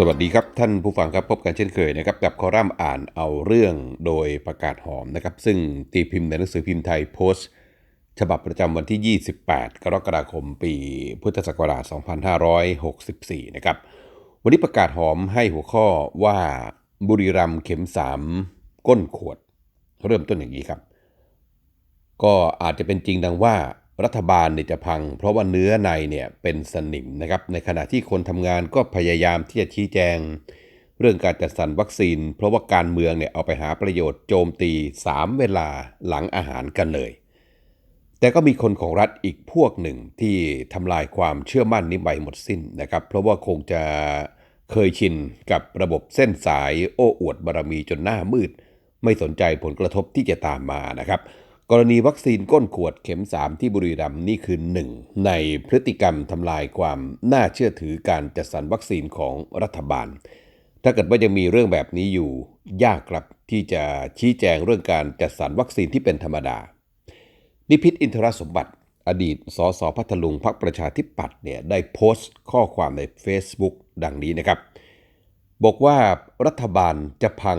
สวัสดีครับท่านผู้ฟังครับพบกันเช่นเคยนะครับกับคอลัมน์อ่านเอาเรื่องโดยประกาศหอมนะครับซึ่งตีพิมพ์ในหนังสือพิมพ์ไทยโพสต์ ฉบับประจำวันที่ 28 กรกฎาคมปีพุทธศักราช 2564 นะครับวันนี้ประกาศหอมให้หัวข้อว่าบุรีรัมย์เข็ม 3 ก้นขวด เริ่มต้นอย่างนี้ครับ ก็อาจจะเป็นจริงดังว่า รัฐบาลเนี่ยจะพัง เพราะว่าเนื้อในเนี่ยเป็นสนิมนะครับ ในขณะที่คนทำงานก็พยายามที่จะชี้แจง เรื่องการจัดสรรวัคซีน เพราะว่าการเมืองเนี่ยเอาไปหาประโยชน์โจมตี 3 เวลาหลังอาหารกันเลย แต่ก็มีคนของรัฐอีกพวกหนึ่งที่ทำลายความเชื่อมั่นนี้ไปหมดสิ้นนะครับ เพราะว่าคงจะเคยชินกับระบบเส้นสายโอ้อวดบารมีจนหน้ามืด ไม่สนใจผลกระทบที่จะตามมานะครับ กรณีวัคซีนก้นขวดเข็ม 3 ที่บุรีรัมย์นี่คือหนึ่งในพฤติกรรมทำลายความน่าเชื่อถือการจัดสรรวัคซีนของรัฐบาล ถ้าเกิดว่ายังมีเรื่องแบบนี้อยู่ ยากครับที่จะชี้แจงเรื่องการจัดสรรวัคซีนที่เป็นธรรมดา นิพิษอินทรสมบัติ อดีตสสพัทลุงพักประชาธิปัตย์เนี่ยได้โพสต์ข้อความใน Facebook ดังนี้นะครับ บอกว่ารัฐบาลจะพัง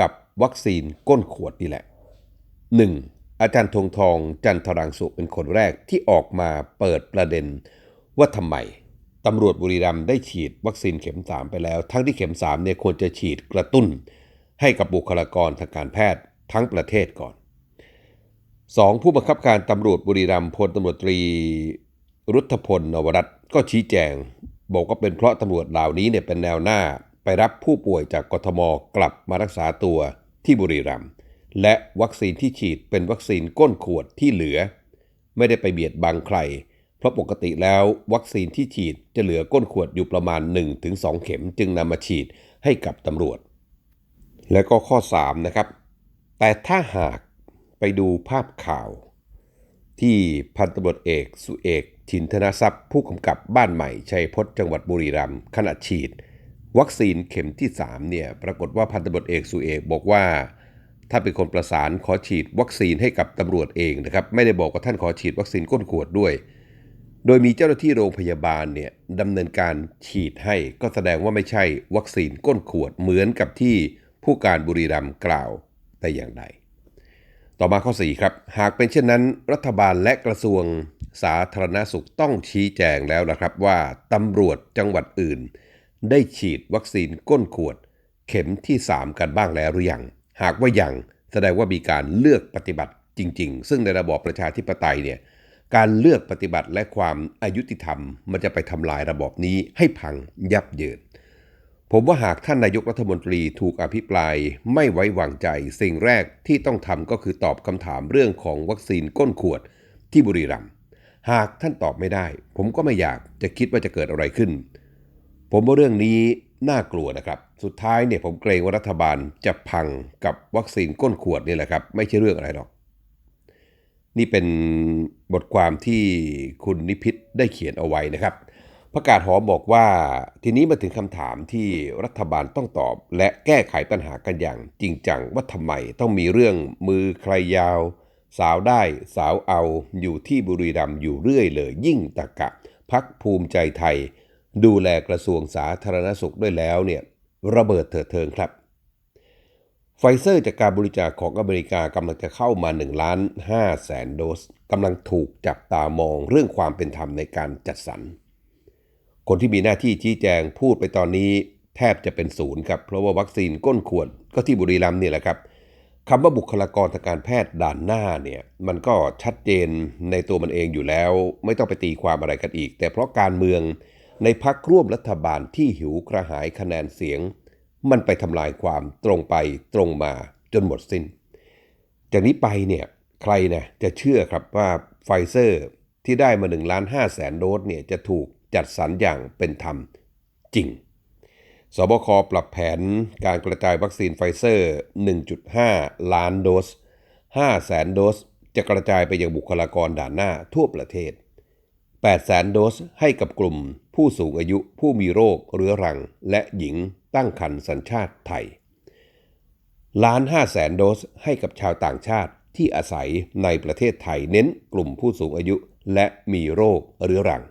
กับวัคซีนก้นขวดนี่แหละ 1. อาจารย์ธงทองจันทรังสุเป็นคนแรกที่ออกมาเปิดประเด็น ว่าทำไมตำรวจบุรีรัมย์ได้ฉีดวัคซีนเข็ม 3 ไปแล้ว ทั้งที่เข็ม3เนี่ยควรจะฉีดกระตุ้น ให้กับบุคลากรทางการแพทย์ทั้งประเทศก่อน 2. ผู้บังคับการตำรวจบุรีรัมย์พลตำรวจตรี รุทธพลนวรัตน์ก็ชี้แจง บอกว่าเป็นเพราะตำรวจเหล่านี้เนี่ยเป็นแนวหน้าไปรับผู้ป่วยจากกทมกลับมารักษาตัวที่บุรีรัมย์ และวัคซีนที่ฉีดเป็นวัคซีนก้นขวดที่เหลือ ไม่ได้ไปเบียดบังใคร เพราะปกติแล้ววัคซีนที่ฉีดจะเหลือก้นขวดอยู่ประมาณ 1-2 เข็มจึงนำมาฉีดให้กับตำรวจ และก็ข้อ 3 นะครับ แต่ถ้าหากไปดูภาพข่าว ที่พันตำรวจเอกสุเอกชินธนทรัพย์ ผู้กำกับบ้านใหม่ชัยพจน์จังหวัดบุรีรัมย์ขณะฉีด วัคซีนเข็มที่ 3 เนี่ยปรากฏว่าพันตำรวจเอกสุเอกบอกว่า ถ้าเป็นคนประสานขอฉีดวัคซีนให้กับตำรวจเองนะครับไม่ได้บอกว่าท่านขอฉีดวัคซีนก้นขวดด้วย โดยมีเจ้าหน้าที่โรงพยาบาลเนี่ยดำเนินการฉีดให้ก็แสดงว่าไม่ใช่วัคซีนก้นขวดเหมือนกับที่ผู้การบุรีรัมย์กล่าวแต่อย่างใดต่อมาข้อ 4 ครับ หากเป็นเช่นนั้น รัฐบาลและกระทรวงสาธารณสุขต้องชี้แจงแล้วนะครับว่าตำรวจจังหวัดอื่น ได้ฉีดวัคซีนก้นขวด เข็มที่ 3 กันบ้างแล้วหรือยัง หากว่ายังแสดงว่ามีการเลือกปฏิบัติจริง ๆ ซึ่งในระบอบประชาธิปไตยเนี่ยการเลือกปฏิบัติและความอายุติธรรม มันจะไปทำลายระบอบนี้ให้พังยับเยิน ผมว่าหากท่านนายกรัฐมนตรีถูกอภิปรายไม่ไว้วางใจ สิ่งแรกที่ต้องทำก็คือตอบคำถามเรื่องของวัคซีนก้นขวดที่บุรีรัมย์หากท่านตอบไม่ได้ ผมก็ไม่อยากจะคิดว่าจะเกิดอะไรขึ้น ผมว่าเรื่องนี้น่ากลัวนะครับ สุดท้ายเนี่ยผมเกรงว่ารัฐบาลจะพังกับวัคซีนก้นขวดนี่แหละครับ ไม่ใช่เรื่องอะไรหรอก นี่เป็นบทความที่คุณนิพิษได้เขียนเอาไว้นะครับประกาศหอมบอกว่าทีนี้มาถึงคำถามที่รัฐบาลต้องตอบ และแก้ไขปัญหากันอย่างจริงจังว่าทำไมต้องมีเรื่องมือใครยาว สาวได้สาวเอาอยู่ที่บุรีรัมย์อยู่เรื่อยเลย ยิ่งตะกะพักภูมิใจไทย ดูแลกระทรวงสาธารณสุขด้วยแล้วเนี่ย ระเบิดเถิดเทิงครับ ไฟเซอร์จากการบริจาคของอเมริกากำลังจะเข้ามา1ล้าน5แสนโดสกำลังถูกจับตามองเรื่องความเป็นธรรมในการจัดสรร คนที่มีหน้าที่ชี้แจงพูดไปตอนนี้แทบจะเป็นศูนย์ครับ เพราะว่าวัคซีนก้นขวดก็ที่บุรีรัมย์นี่แหละครับคำว่าบุคลากรทางการแพทย์ด่านหน้าเนี่ยมันก็ชัดเจนในตัวมันเองอยู่แล้ว ไม่ต้องไปตีความอะไรกันอีก แต่เพราะการเมืองในพักร่วมรัฐบาลที่หิวกระหายคะแนนเสียง มันไปทำลายความตรงไปตรงมาจนหมดสิน้น จากนี้ไปเนี่ยใครนะจะเชื่อครับว่าไฟเซอร์ที่ได้มา1ล้าน5แสนโดสเนี่ยจะถูกจัดสรรอย่างเป็นธรรมจริง สบคปรับแผนการกระจายวัคซีนไฟเซอร์ 1.5 ล้านโดส 5 แสนโดสจะกระจายไปยังบุคลากรด่านหน้าทั่วประเทศ 8 แสนโดสให้กับกลุ่มผู้สูงอายุผู้มีโรคเรื้อรังและหญิง ตั้งครรภ์สัญชาติไทยล้าน5แสนโดสให้กับชาวต่างชาติที่อาศัยในประเทศไทยเน้นกลุ่มผู้สูงอายุและมีโรคเรื้อรัง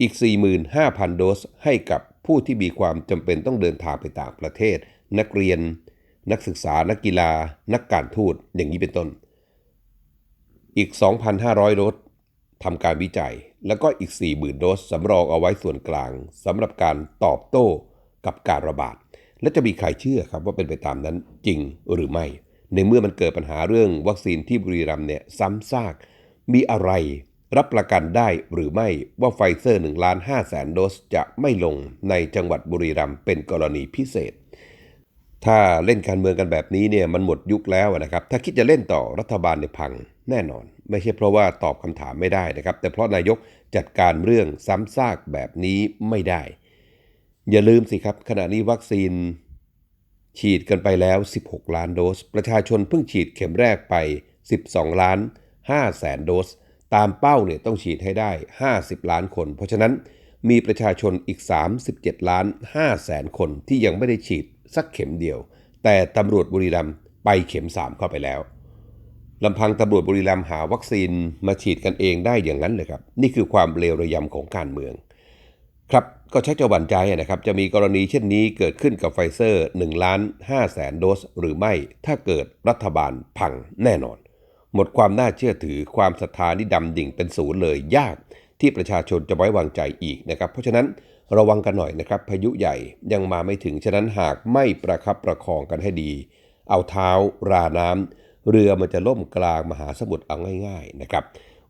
อีก 45,000 โดสให้กับผู้ที่มีความจำเป็นต้องเดินทางไปต่างประเทศ นักเรียน นักศึกษา นักกีฬา นักการทูตอย่างนี้เป็นต้น อีก 2,500 โดสทำการวิจัย แล้วก็อีก 40,000 โดสสำรองเอาไว้ส่วนกลางสำหรับการตอบโต้ กับการระบาด และจะมีใครเชื่อครับว่าเป็นไปตามนั้นจริงหรือไม่ ในเมื่อมันเกิดปัญหาเรื่องวัคซีนที่บุรีรัมย์เนี่ยซ้ำซาก มีอะไรรับประกันได้หรือไม่ว่าไฟเซอร์1ล้าน5แสนโดสจะไม่ลงในจังหวัดบุรีรัมย์เป็นกรณีพิเศษ ถ้าเล่นการเมืองกันแบบนี้เนี่ยมันหมดยุคแล้วนะครับ ถ้าคิดจะเล่นต่อรัฐบาลในพังแน่นอน ไม่ใช่เพราะว่าตอบคำถามไม่ได้นะครับ แต่เพราะนายกจัดการเรื่องซ้ำซากแบบนี้ไม่ได้ อย่าลืมสิครับ ขณะนี้วัคซีน ฉีดกันไปแล้ว 16 ล้านโดส ประชาชนเพิ่งฉีดเข็มแรกไป 12 ล้าน5แสนโดส ตามเป้าเนี่ยต้องฉีดให้ได้ 50 ล้านคน เพราะฉะนั้นมีประชาชนอีก 37 ล้าน5แสนคนที่ยังไม่ได้ฉีดสักเข็มเดียว แต่ตำรวจบุรีรัมย์ไปเข็ม 3 เข้าไปแล้วลำพังตำรวจบุรีรัมย์หาวัคซีนมาฉีดกันเองได้อย่างนั้นเลยครับ นี่คือความเลวระยำของการเมือง ครับก็ชักจะหวั่นใจนะครับจะมีกรณีเช่นนี้เกิดขึ้นกับไฟเซอร์1ล้าน5แสนโดสหรือไม่ถ้าเกิดรัฐบาลพังแน่นอน หมดความน่าเชื่อถือความศรัทธานี่ดำดิ่งเป็นศูนย์เลยยาก ที่ประชาชนจะไว้วางใจอีกนะครับ เพราะฉะนั้นระวังกันหน่อยนะครับ พายุใหญ่ยังมาไม่ถึงฉะนั้นหากไม่ประคับประคองกันให้ดี เอาเท้าราน้ำเรือมันจะล่มกลางมหาสมุทรเอาง่าย ๆนะครับ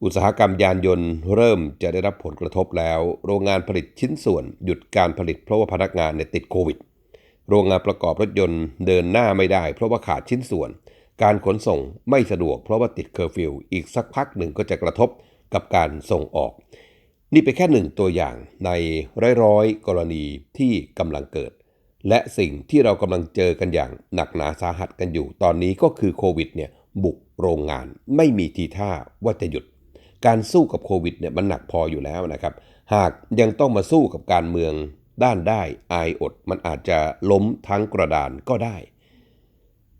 อุตสาหกรรมยานยนต์เริ่มจะได้รับผลกระทบแล้ว โรงงานผลิตชิ้นส่วนหยุดการผลิตเพราะว่าพนักงานเนี่ยติดโควิด โรงงานประกอบรถยนต์เดินหน้าไม่ได้ เพราะว่าขาดชิ้นส่วน การขนส่งไม่สะดวกเพราะว่าติดเคอร์ฟิวอีกสักพักหนึ่งก็จะกระทบกับการส่งออก นี่เป็นแค่หนึ่งตัวอย่างในร้อยๆกรณีที่กำลังเกิด และสิ่งที่เรากำลังเจอกันอย่างหนักหนาสาหัสกันอยู่ ตอนนี้ก็คือโควิดเนี่ยบุกโรงงานไม่มีทีท่าว่าจะหยุด การสู้กับโควิดเนี่ยมันหนักพออยู่แล้วนะครับ หากยังต้องมาสู้กับการเมืองด้านได้อายอด มันอาจจะล้มทั้งกระดานก็ได้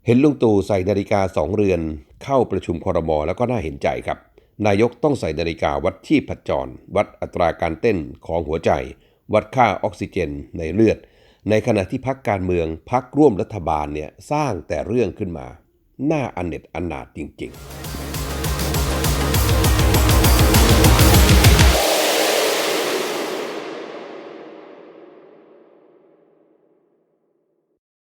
เห็นลุงตู่ใส่นาฬิกาสองเรือน เข้าประชุมครมอแล้วก็น่าเห็นใจครับ นายกต้องใส่นาฬิกาวัดที่ผจร วัดอัตราการเต้นของหัวใจ วัดค่าออกซิเจนในเลือด ในขณะที่พักการเมืองพักร่วมรัฐบาลเนี่ยสร้างแต่เรื่องขึ้นมาน่าอันเน็ตอันนาดจริง ๆ